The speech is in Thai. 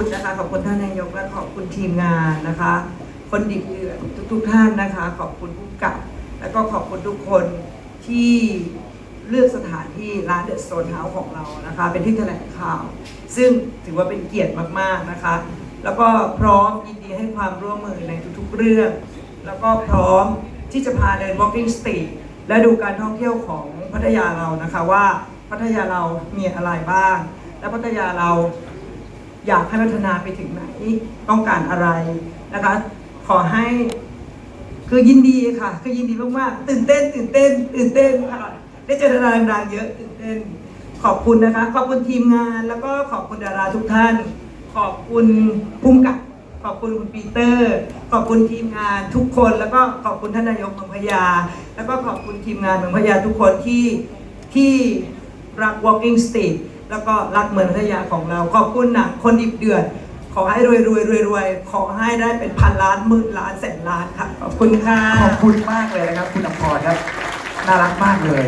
คุณนะคะขอบคุณท่านนายกและขอบคุณทีมงานนะคะ คนดิบเดือดทุก ๆ ท่านนะคะ ขอบคุณผู้กับ แล้วก็ขอบคุณทุกคนที่เลือกสถานที่ร้านเดอะโซนเฮาส์ของเรานะคะ เป็นที่แถลงข่าว ซึ่งถือว่าเป็นเกียรติมากๆนะคะ แล้วก็พร้อมยินดีให้ความร่วมมือในทุกๆเรื่อง แล้วก็พร้อมที่จะพาเดิน walking street และดูการท่องเที่ยวของพัทยาเรานะคะว่าพัทยาเรามีอะไรบ้าง และพัทยาเรา อยากให้พัฒนาไปถึงไหน ต้องการอะไรนะคะ ขอให้คือยินดีค่ะ คือยินดีมากๆตื่นเต้น ตื่นเต้น ตื่นเต้นค่ะได้เจอดาราดังๆเยอะตื่นเต้น ขอบคุณนะคะ ขอบคุณทีมงาน แล้วก็ขอบคุณดาราทุกท่าน ขอบคุณภูมิกับ ขอบคุณคุณปีเตอร์ ขอบคุณทีมงานทุกคน แล้วก็ขอบคุณท่านนายกเมืองพยา แล้วก็ขอบคุณทีมงานเมืองพยาทุกคนที่ที่ รัก walking street แล้วก็รักเมืองพัทยาของเรา ขอบคุณหนังคนดิบเดือด ขอให้รวยรวยรวยรวยขอให้ได้เป็นพันล้านหมื่นล้านแสนล้านค่ะ ขอบคุณค่ะ ขอบคุณมากเลยนะครับ คุณอภรครับ น่ารักมากเลย